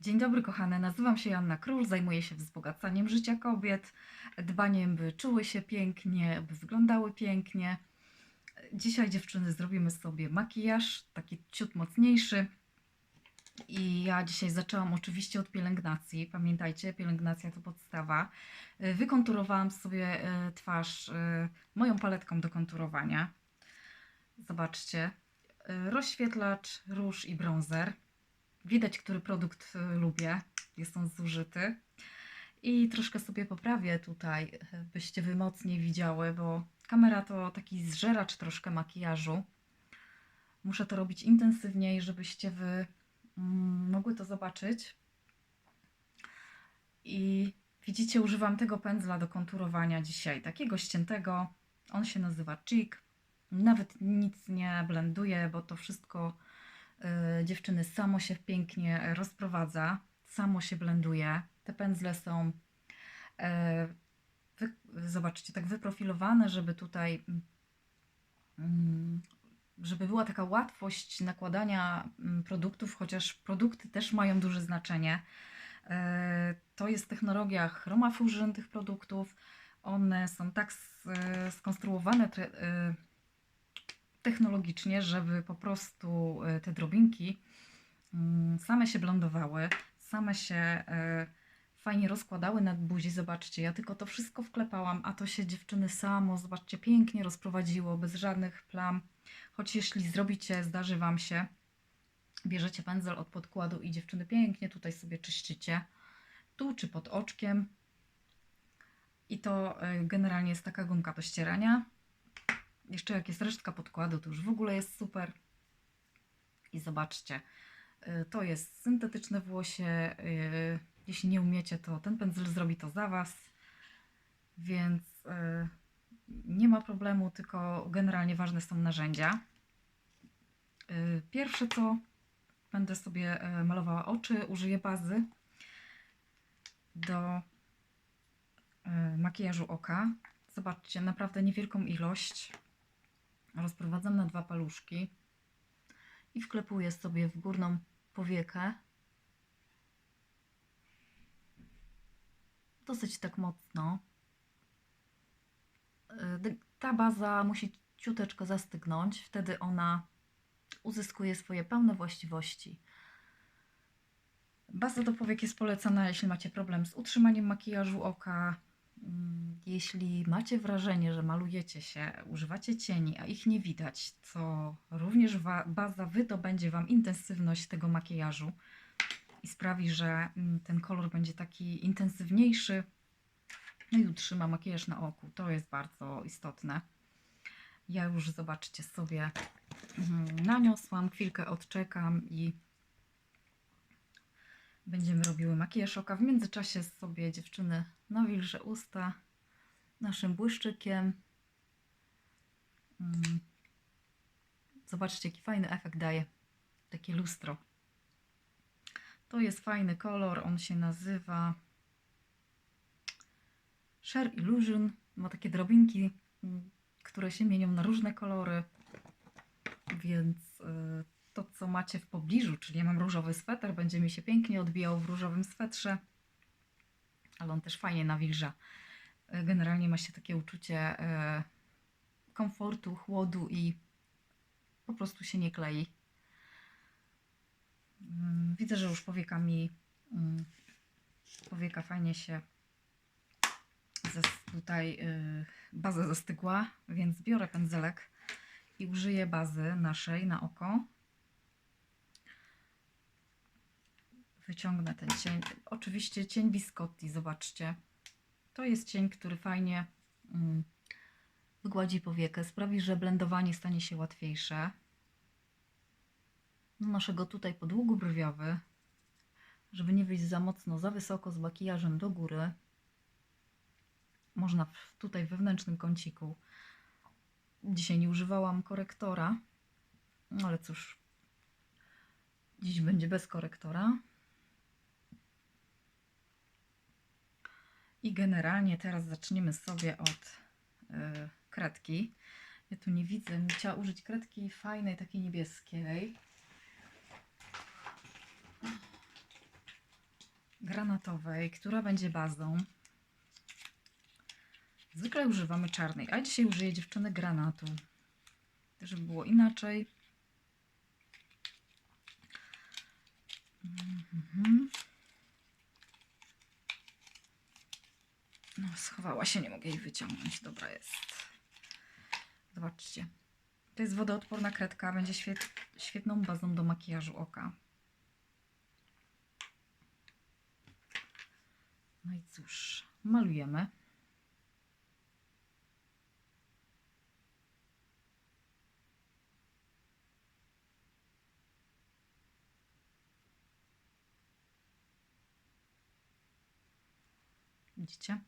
Dzień dobry, kochane. Nazywam się Joanna Król, zajmuję się wzbogacaniem życia kobiet, dbaniem, by czuły się pięknie, by wyglądały pięknie. Dzisiaj, dziewczyny, zrobimy sobie makijaż, taki ciut mocniejszy. I ja dzisiaj zaczęłam oczywiście od pielęgnacji. Pamiętajcie, pielęgnacja to podstawa. Wykonturowałam sobie y, twarz y, moją paletką do konturowania. Zobaczcie. Y, Rozświetlacz, róż i bronzer. Widać, który produkt y, lubię. Jest on zużyty. I troszkę sobie poprawię tutaj, y, byście wy mocniej widziały, bo kamera to taki zżeracz troszkę makijażu. Muszę to robić intensywniej, żebyście wy mm, mogły to zobaczyć. I widzicie, używam tego pędzla do konturowania dzisiaj, takiego ściętego. On się nazywa Cheek. Nawet nic nie blenduję, bo to wszystko dziewczyny samo się pięknie rozprowadza, samo się blenduje. Te pędzle są, e, wy, zobaczcie, tak wyprofilowane, żeby tutaj, mm, żeby była taka łatwość nakładania mm, produktów, chociaż produkty też mają duże znaczenie. E, To jest technologia Chroma Fusion tych produktów. One są tak skonstruowane technologicznie, żeby po prostu e, te drobinki mm, same się blondowały, same się e, fajnie rozkładały na buzi. Zobaczcie, ja tylko to wszystko wklepałam, a to się dziewczyny samo, zobaczcie, pięknie rozprowadziło, bez żadnych plam. Choć jeśli zrobicie, zdarzy Wam się, bierzecie pędzel od podkładu i dziewczyny pięknie tutaj sobie czyścicie, tu czy pod oczkiem. I to e, generalnie jest taka gumka do ścierania. Jeszcze jak jest resztka podkładu, to już w ogóle jest super. I zobaczcie, y, to jest syntetyczne włosie. y, Jeśli nie umiecie, to ten pędzel zrobi to za Was. Więc y, nie ma problemu, tylko generalnie ważne są narzędzia. Pierwsze co będę sobie malowała oczy, użyję bazy do makijażu oka. Zobaczcie, naprawdę niewielką ilość. Rozprowadzam na dwa paluszki i wklepuję sobie w górną powiekę. Dosyć tak mocno. Y, Ta baza musi ciuteczko zastygnąć, wtedy ona uzyskuje swoje pełne właściwości. Baza do powiek jest polecana, jeśli macie problem z utrzymaniem makijażu oka, Jeśli macie wrażenie, że malujecie się, używacie cieni, a ich nie widać, to również baza wydobędzie Wam intensywność tego makijażu i sprawi, że mm, ten kolor będzie taki intensywniejszy. No i utrzyma makijaż na oku. To jest bardzo istotne. Ja już zobaczcie sobie mm, naniosłam, chwilkę odczekam i będziemy robiły makijaż oka. W międzyczasie sobie dziewczyny nawilżę usta naszym błyszczykiem. Mm. Zobaczcie, jaki fajny efekt daje takie lustro. To jest fajny kolor, on się nazywa Share Illusion. Ma takie drobinki, mm, które się mienią na różne kolory, więc y, to, co macie w pobliżu, czyli ja mam różowy sweter, będzie mi się pięknie odbijał w różowym swetrze, ale on też fajnie nawilża. Y, Generalnie ma się takie uczucie y, komfortu, chłodu i po prostu się nie klei. Mm, Widzę, że już powieka mi, mm, powieka fajnie się tutaj y, baza zastygła, więc biorę pędzelek i użyję bazy naszej na oko. Wyciągnę ten cień. Oczywiście cień Biscotti, zobaczcie. To jest cień, który fajnie mm, wygładzi powiekę, sprawi, że blendowanie stanie się łatwiejsze. Nanoszę go tutaj pod łuk brwiowy, żeby nie wyjść za mocno, za wysoko z makijażem do góry. Można tutaj w wewnętrznym kąciku. Dzisiaj nie używałam korektora, no ale cóż, dziś będzie bez korektora. I generalnie teraz zaczniemy sobie od y, kredki. Ja tu nie widzę, chciała użyć kredki fajnej, takiej niebieskiej. granatowej, która będzie bazą. Zwykle używamy czarnej, a dzisiaj użyję dziewczyny granatu. Żeby było inaczej. Mhm. No, schowała się, nie mogę jej wyciągnąć. Dobra jest. Zobaczcie. To jest wodoodporna kredka, będzie świet, świetną bazą do makijażu oka. No i cóż, malujemy. Widzicie?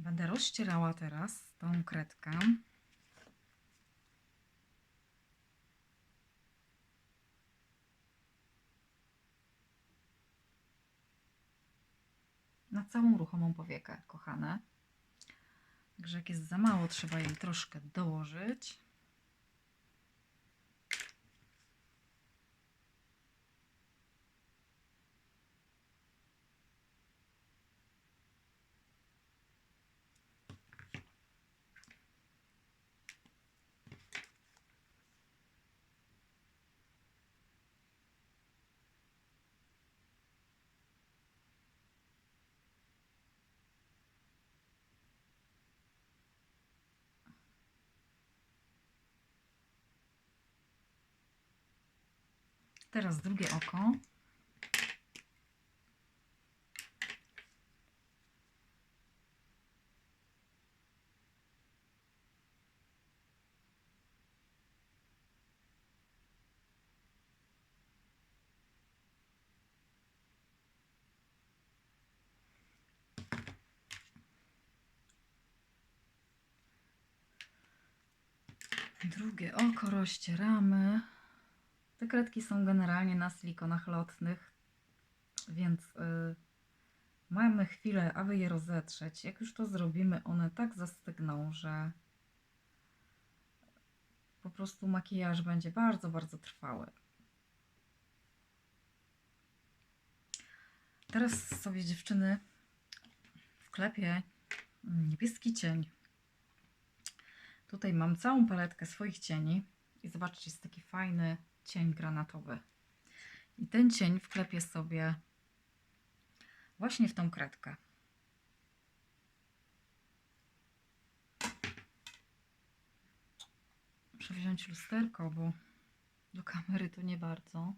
Będę rozcierała teraz tą kredkę. Na całą ruchomą powiekę, kochane. Także jak jest za mało, trzeba jej troszkę dołożyć. Teraz drugie oko. Drugie oko rozcieramy. Te kredki są generalnie na silikonach lotnych, więc y, mamy chwilę, aby je rozetrzeć. Jak już to zrobimy, one tak zastygną, że po prostu makijaż będzie bardzo, bardzo trwały. Teraz sobie dziewczyny wklepię niebieski cień. Tutaj mam całą paletkę swoich cieni i zobaczcie, jest taki fajny cień granatowy. I ten cień wklepię sobie właśnie w tą kredkę. Muszę wziąć lusterko, bo do kamery to nie bardzo.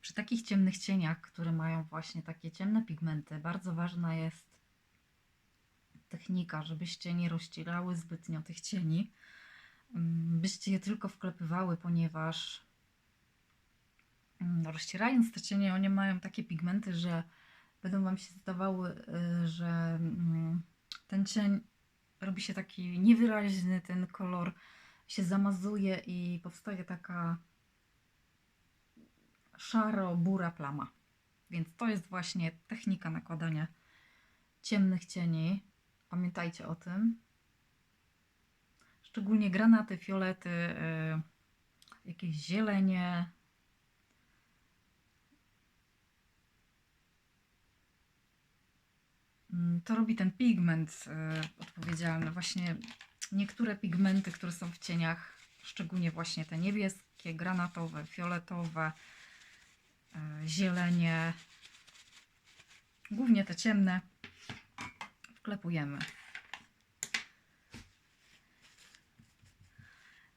Przy takich ciemnych cieniach, które mają właśnie takie ciemne pigmenty, bardzo ważna jest technika, żebyście nie rozcierały zbytnio tych cieni, mm, byście je tylko wklepywały, ponieważ mm, rozcierając te cienie, one mają takie pigmenty, że będą Wam się zdawały, y, że mm, ten cień robi się taki niewyraźny, ten kolor się zamazuje i powstaje taka szaro-bura plama. Więc to jest właśnie technika nakładania ciemnych cieni. Pamiętajcie o tym. Szczególnie granaty, fiolety, yy, jakieś zielenie. Yy, To robi ten pigment yy, odpowiedzialny. Właśnie niektóre pigmenty, które są w cieniach, szczególnie właśnie te niebieskie, granatowe, fioletowe, yy, zielenie, głównie te ciemne, wklepujemy.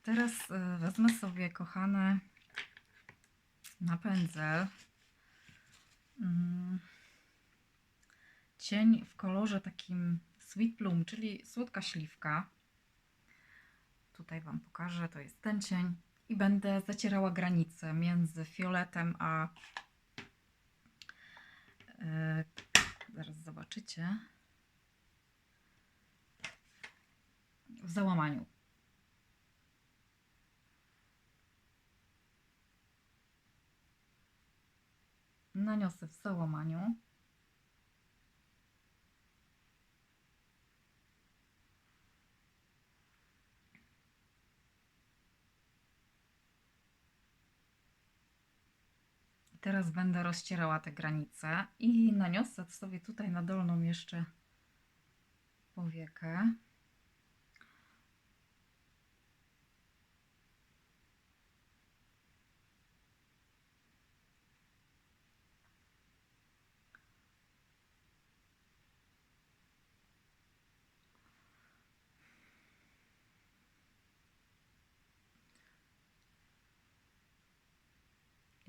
Teraz y, wezmę sobie, kochane, na pędzel mm, cień w kolorze takim sweet plum, czyli słodka śliwka. Tutaj Wam pokażę, to jest ten cień. I będę zacierała granicę między fioletem a... Yy, zaraz zobaczycie. w załamaniu. Naniosę w załamaniu. teraz będę rozcierała te granice i naniosę sobie tutaj na dolną jeszcze powiekę.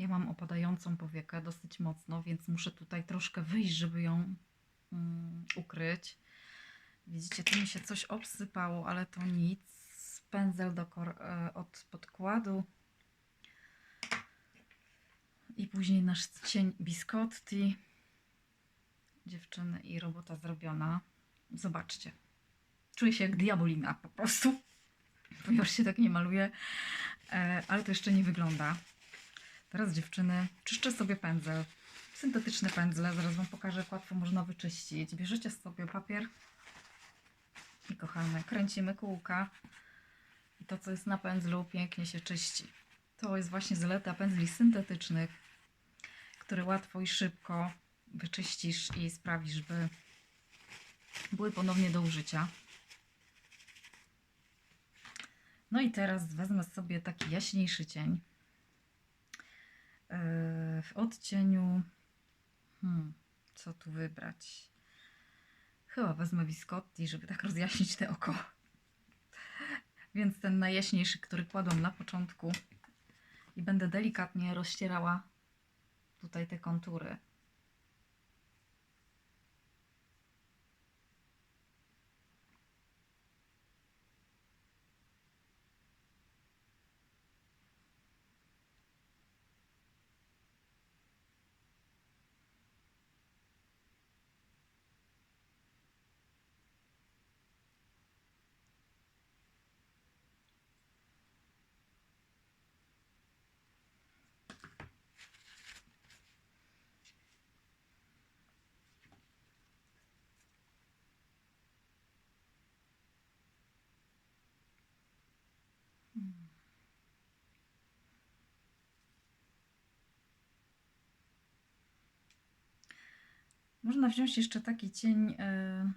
Ja mam opadającą powiekę dosyć mocno, więc muszę tutaj troszkę wyjść, żeby ją mm, ukryć. Widzicie, tu mi się coś obsypało, ale to nic. Pędzel do e, od podkładu. I później nasz cień biscotti. Dziewczyny i robota zrobiona. Zobaczcie. Czuję się jak diabolina po prostu. Ponieważ się tak nie maluje. Ale to jeszcze nie wygląda. Teraz dziewczyny, czyszczę sobie pędzel. Syntetyczny pędzle, zaraz Wam pokażę, jak łatwo można wyczyścić. Bierzecie sobie papier i kochamy, kręcimy kółka i to, co jest na pędzlu, pięknie się czyści. To jest właśnie zaleta pędzli syntetycznych, które łatwo i szybko wyczyścisz i sprawisz, by były ponownie do użycia. No i teraz wezmę sobie taki jaśniejszy cień w odcieniu. Hmm, co tu wybrać? Chyba wezmę biscotti, żeby tak rozjaśnić te oko. Więc ten najjaśniejszy, który kładłam na początku. I będę delikatnie rozcierała tutaj te kontury. Można wziąć jeszcze taki cień e,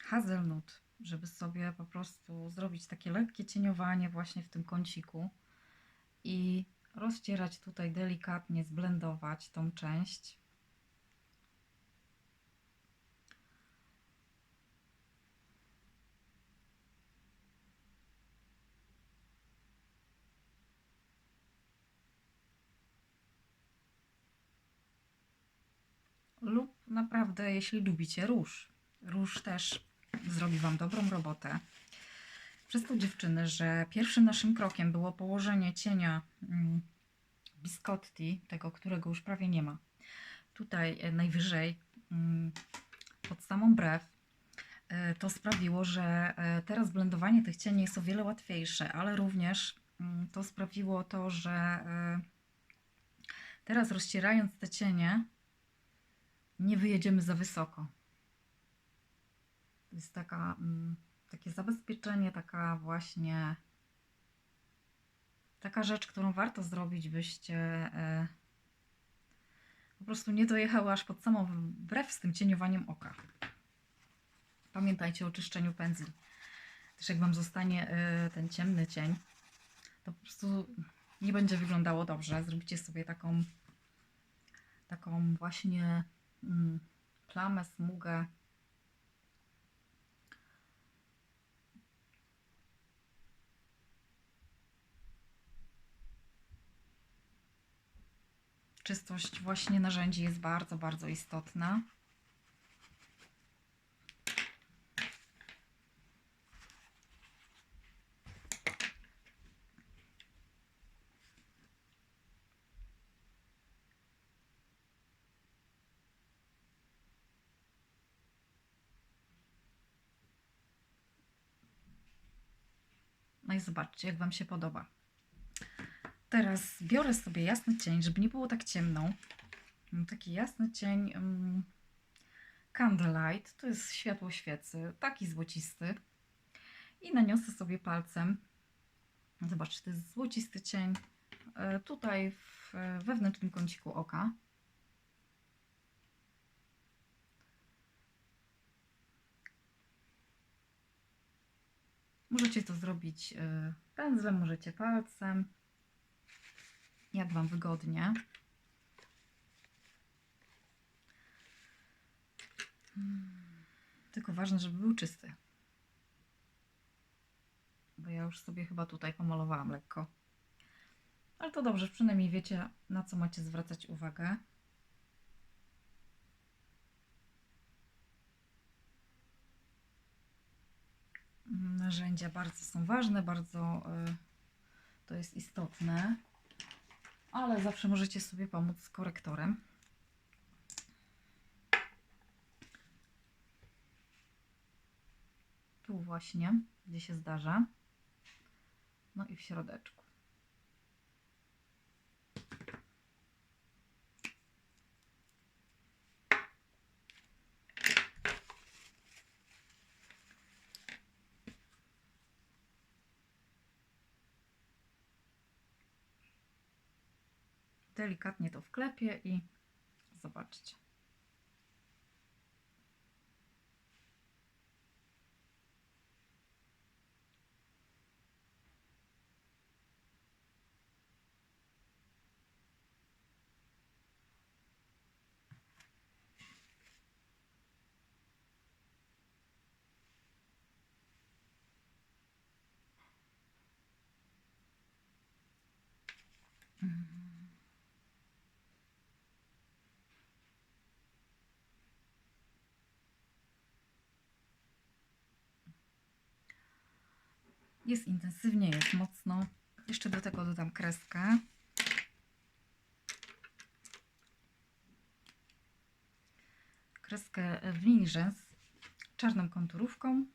hazelnut, żeby sobie po prostu zrobić takie lekkie cieniowanie właśnie w tym kąciku i rozcierać tutaj delikatnie, zblendować tą część. Naprawdę, jeśli lubicie róż. Róż też zrobi Wam dobrą robotę. Przez to dziewczyny, że pierwszym naszym krokiem było położenie cienia mm, biscotti, tego, którego już prawie nie ma. Tutaj e, najwyżej mm, pod samą brew. E, To sprawiło, że e, teraz blendowanie tych cieni jest o wiele łatwiejsze, ale również mm, to sprawiło to, że teraz rozcierając te cienie, nie wyjedziemy za wysoko. To jest taka, mm, takie zabezpieczenie, taka właśnie taka rzecz, którą warto zrobić, byście e, po prostu nie dojechały aż pod samą brew z tym cieniowaniem oka. Pamiętajcie o czyszczeniu pędzli. Też jak Wam zostanie e, ten ciemny cień, to po prostu nie będzie wyglądało dobrze. Zrobicie sobie taką taką właśnie plamę, smugę. Czystość właśnie narzędzi jest bardzo, bardzo istotna. No i zobaczcie, jak Wam się podoba. Teraz biorę sobie jasny cień, żeby nie było tak ciemno. Taki jasny cień um, Candlelight, to jest światło świecy, taki złocisty. I naniosę sobie palcem. Zobaczcie, to jest złocisty cień e, tutaj w e, wewnętrznym kąciku oka. Możecie to zrobić e, pędzlem, możecie palcem, jak Wam wygodnie. Mm, Tylko ważne, żeby był czysty. Bo ja już sobie chyba tutaj pomalowałam lekko. Ale to dobrze, przynajmniej wiecie, na co macie zwracać uwagę. Narzędzia bardzo są ważne, bardzo y, to jest istotne, ale zawsze możecie sobie pomóc z korektorem. Tu właśnie, gdzie się zdarza. No i w środeczku. Delikatnie to wklepię i zobaczcie. Jest intensywnie, jest mocno. Jeszcze do tego dodam kreskę. Kreskę w linii rzęs czarną konturówką.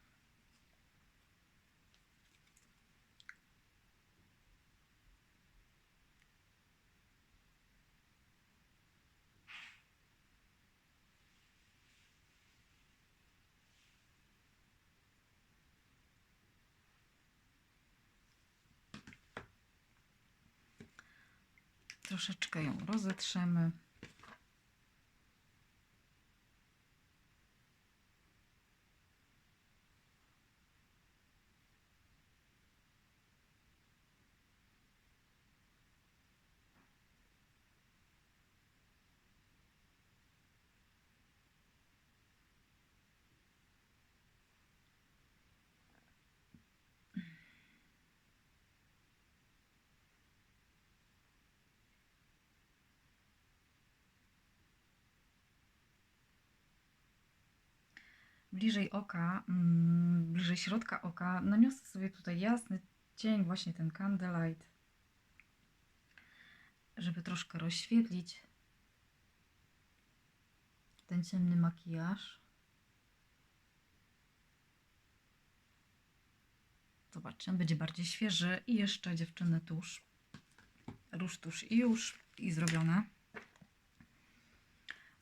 Troszeczkę ją rozetrzemy. Bliżej oka, mm, bliżej środka oka, naniosę sobie tutaj jasny cień, właśnie ten candlelight, żeby troszkę rozświetlić ten ciemny makijaż. Zobaczcie, on będzie bardziej świeży i jeszcze dziewczyny tusz. Róż tusz i już i zrobione.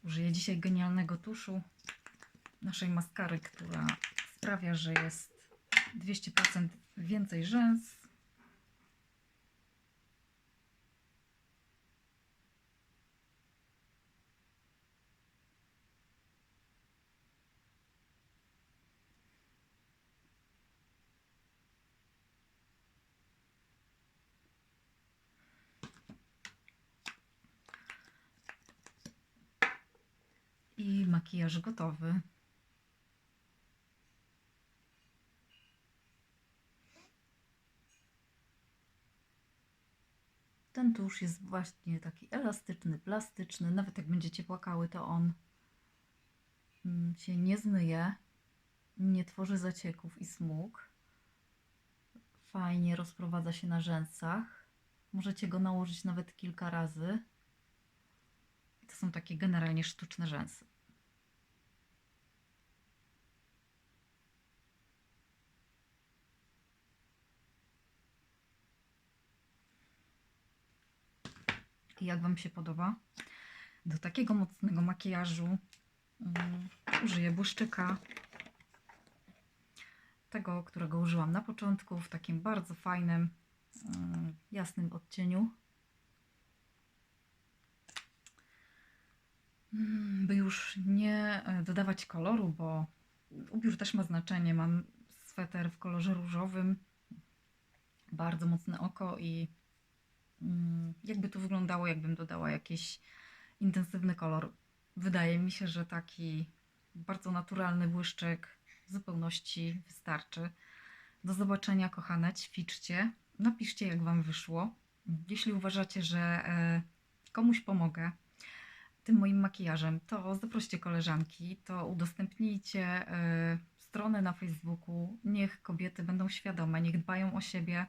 Użyję dzisiaj genialnego tuszu naszej maskary, która sprawia, że jest 200% więcej rzęs. I makijaż gotowy. Ten tusz jest właśnie taki elastyczny, plastyczny. Nawet jak będziecie płakały, to on mm, się nie zmyje, nie tworzy zacieków i smug. Fajnie rozprowadza się na rzęsach. Możecie go nałożyć nawet kilka razy. To są takie generalnie sztuczne rzęsy. I jak Wam się podoba? Do takiego mocnego makijażu um, użyję błyszczyka. Tego, którego użyłam na początku, w takim bardzo fajnym, um, jasnym odcieniu. Mm, by już nie e, dodawać koloru, bo ubiór też ma znaczenie. Mam sweter w kolorze różowym, bardzo mocne oko i jakby to wyglądało, jakbym dodała jakiś intensywny kolor. Wydaje mi się, że taki bardzo naturalny błyszczyk w zupełności wystarczy. Do zobaczenia, kochane. Ćwiczcie. Napiszcie, jak Wam wyszło. Jeśli uważacie, że e, komuś pomogę tym moim makijażem, to zaproście koleżanki, to udostępnijcie e, stronę na Facebooku. Niech kobiety będą świadome, niech dbają o siebie,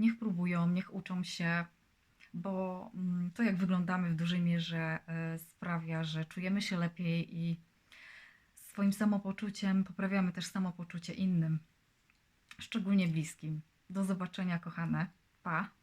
niech próbują, niech uczą się, bo mm, to, jak wyglądamy w dużej mierze, e, sprawia, że czujemy się lepiej i swoim samopoczuciem poprawiamy też samopoczucie innym szczególnie bliskim. Do zobaczenia, kochane. Pa!